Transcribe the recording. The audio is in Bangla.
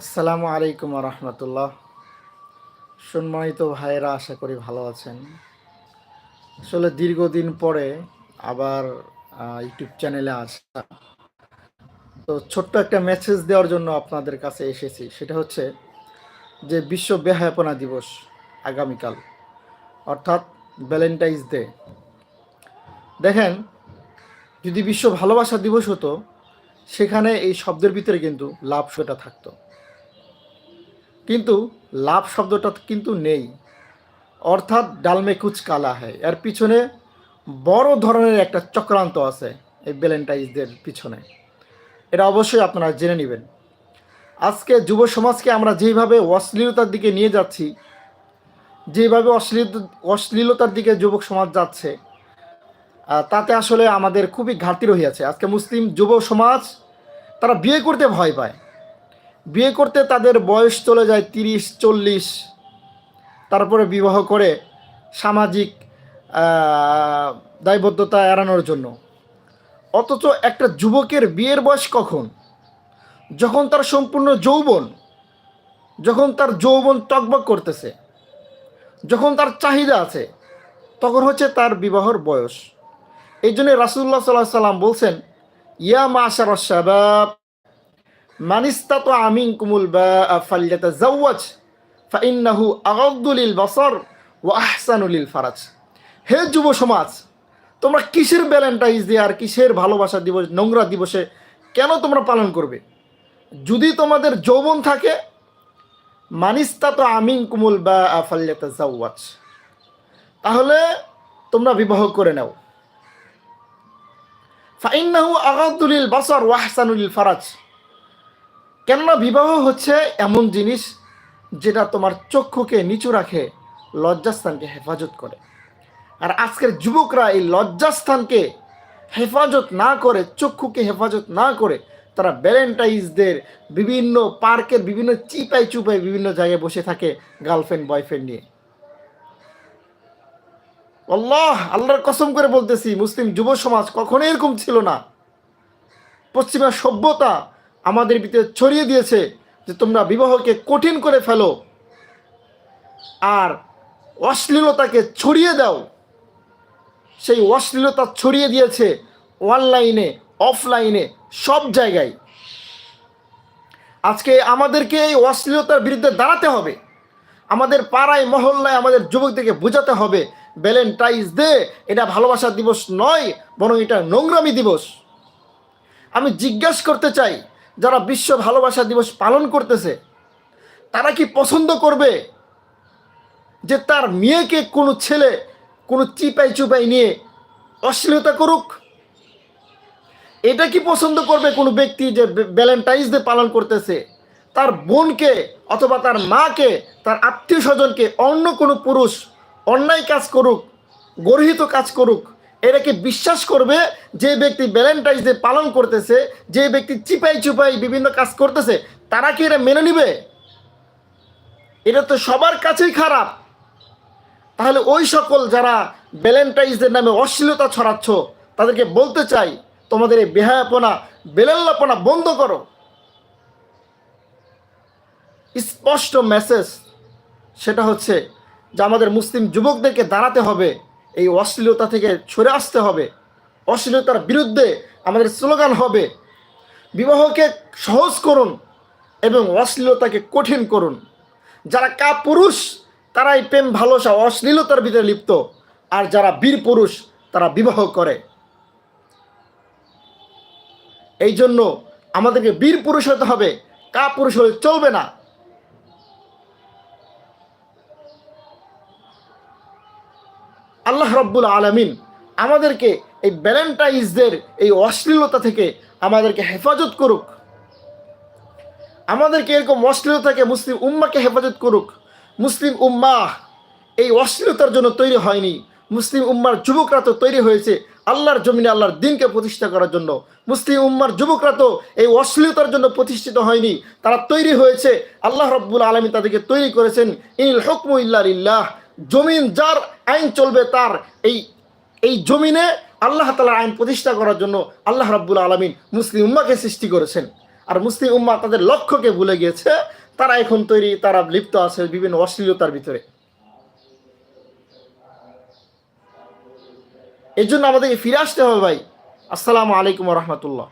আসসালামু আলাইকুম রহমতুল্লাহ সম্মানিত ভাইয়েরা, আশা করি ভালো আছেন। আসলে দীর্ঘদিন পরে আবার ইউটিউব চ্যানেলে আসা। তো ছোট্ট একটা মেসেজ দেওয়ার জন্য আপনাদের কাছে এসেছি। সেটা হচ্ছে যে, বিশ্ব বেহায়াপনা দিবস আগামীকাল, অর্থাৎ ভ্যালেন্টাইন্স ডে দেখেন, যদি বিশ্ব ভালোবাসা দিবস হতো, সেখানে এই শব্দের ভিতরে কিন্তু লাভ সেটা থাকতো। কিন্তু লাভ শব্দটা কিন্তু নেই। অর্থাৎ ডালমে কুচ কালা হয় এর পিছনে বড় ধরনের একটা চক্রান্ত আছে এই ভ্যালেন্টাইন্সদের পিছনে। এটা অবশ্যই আপনারা জেনে নেবেন। আজকে যুব সমাজকে আমরা যেভাবে অশ্লীলতার দিকে নিয়ে যাচ্ছি, যেভাবে অশ্লীল, অশ্লীলতার দিকে যুবক সমাজ যাচ্ছে তাতে আসলে আমাদের খুবই ঘাটতি রহিয়াছে। আজকে মুসলিম যুব সমাজ তারা বিয়ে করতে ভয় পায়। বিয়ে করতে তাদের বয়স চলে যায় তিরিশ, চল্লিশ। তারপরে বিবাহ করে সামাজিক দায়বদ্ধতা এড়ানোর জন্য। অথচ একটা যুবকের বিয়ের বয়স কখন? যখন তার সম্পূর্ণ যৌবন, যখন তার যৌবন টকবক করতেছে, যখন তার চাহিদা আছে, তখন হচ্ছে তার বিবাহর বয়স। এই জন্য রাসুল্লাহ সাল্লাহ সাল্লাম বলছেন, ইয়া মাশার শাবাব মানিস্তাত আমিন কুমুল বা ফাল্লাতা জাওয়াজ ফাইন্নাহু আগাদ্দুলিল বসর ও আহসানুলিল ফারাজ হে যুব সমাজ, তোমরা কিসের ভ্যালেন্টাইন্স ডে আর কিসের ভালোবাসা দিবস, নোংরা দিবসে কেন তোমরা পালন করবে? যদি তোমাদের যৌবন থাকে, মানিস্তাত আমিন কুমুল বা ফাল্লাতা জাওয়াজ তাহলে তোমরা বিবাহ করে নাও। ফাইন্নাহু আগাদ্দুলিল বসর ওয়াহসানুলিল ফারাজ কেননা বিবাহ হচ্ছে এমন জিনিস যেটা তোমার চক্ষুকে নিচু রাখে, লজ্জাস্থানকে হেফাজত করে। আর আজকের যুবকরা এই লজ্জাস্থানকে হেফাজত না করে, চক্ষুকে হেফাজত না করে, তারা ভ্যালেন্টাইন্সদের বিভিন্ন পার্কের বিভিন্ন চিপাই চুপাই বিভিন্ন জায়গায় বসে থাকে গার্লফ্রেন্ড, বয়ফ্রেন্ড নিয়ে। আল্লাহ, আল্লাহর কসম করে বলতেছি, মুসলিম যুব সমাজ কখনো এরকম ছিল না। পশ্চিমা সভ্যতা আমাদের ভিতরে ছড়িয়ে দিয়েছে যে তোমরা বিবাহকে কঠিন করে ফেলো আর অশ্লীলতাকে ছড়িয়ে দাও। সেই অশ্লীলতা ছড়িয়ে দিয়েছে অনলাইনে, অফলাইনে, সব জায়গায়। আজকে আমাদেরকে এই অশ্লীলতার বিরুদ্ধে দাঁড়াতে হবে। আমাদের পাড়ায়, মহল্লায় আমাদের যুবকদেরকে বোঝাতে হবে ভ্যালেন্টাইন্স ডে এটা ভালোবাসা দিবস নয়, বরং এটা নোংরামি দিবস। আমি জিজ্ঞাসা করতে চাই যারা বিশ্ব ভালোবাসা দিবস পালন করতেছে, তারা কি পছন্দ করবে যে তার মেয়েকে কোনো ছেলে কোনো চিপাই চুপাই নিয়ে অশ্লীলতা করুক? এটা কি পছন্দ করবে কোনো ব্যক্তি যে ভ্যালেন্টাইন্স ডে পালন করতেছে? তার বোনকে অথবা তার মাকে, তার আত্মীয় স্বজনকে অন্য কোনো পুরুষ অন্যায় কাজ করুক, গর্হিত কাজ করুক এটাকে বিশ্বাস করবে যে ব্যক্তি ভ্যালেন্টাইন্স ডে পালন করতেছে, যে ব্যক্তি চিপাই চুপাই বিভিন্ন কাজ করতেছে, তারা কি এটা মেনে নিবে? এটা তো সবার কাছেই খারাপ। তাহলে ওই সকল যারা ভ্যালেন্টাইন্স ডে নামে অশ্লীলতা ছড়াচ্ছ, তাদেরকে বলতে চাই, তোমাদের এই বেহায়াপনা, বেলাল্লাপনা বন্ধ করো। স্পষ্ট মেসেজ সেটা হচ্ছে যে আমাদের মুসলিম যুবকদেরকে দাঁড়াতে হবে। এই অশ্লীলতা থেকে সরে আসতে হবে। অশ্লীলতার বিরুদ্ধে আমাদের স্লোগান হবে, বিবাহকে সহজ করুন এবং অশ্লীলতাকে কঠিন করুন। যারা কা পুরুষ, তারাই প্রেম ভালোবাসা অশ্লীলতার ভিতরে লিপ্ত, আর যারা বীর পুরুষ, তারা বিবাহ করে। এই জন্য আমাদেরকে বীর পুরুষ হতে হবে কা পুরুষ হলে চলবে না। আল্লাহ রব্বুল আলমিন আমাদেরকে এই ভ্যালেন্টাইন্সদের এই অশ্লীলতা থেকে আমাদেরকে হেফাজত করুক। আমাদেরকে এরকম অশ্লীলতা থেকে মুসলিম উম্মাকে হেফাজত করুক। মুসলিম উম্মা এই অশ্লীলতার জন্য তৈরি হয়নি। মুসলিম উম্মার যুবকরা তো তৈরি হয়েছে আল্লাহর জমিনে আল্লাহর দিনকে প্রতিষ্ঠা করার জন্য। মুসলিম উম্মার যুবকরা তো এই অশ্লীলতার জন্য প্রতিষ্ঠিত হয়নি। তারা তৈরি হয়েছে, আল্লাহ রব্বুল আলমী তাদেরকে তৈরি করেছেন, ইল হুকমু ইল্লাহ জমিন যার আইন চলবে তার এই এই জমিনে আল্লাহ তালার আইন প্রতিষ্ঠা করার জন্য আল্লাহ রাব্বুল আলমিন মুসলিম উম্মাকে সৃষ্টি করেছেন। আর মুসলিম উম্মা তাদের লক্ষ্যকে ভুলে গিয়েছে। তারা এখন তৈরি, তারা লিপ্ত আছে বিভিন্ন অশ্লীলতার ভিতরে। এই জন্য আমাদেরকে ফিরে আসতে হবে ভাই। আসসালামু আলাইকুম রহমতুল্লাহ।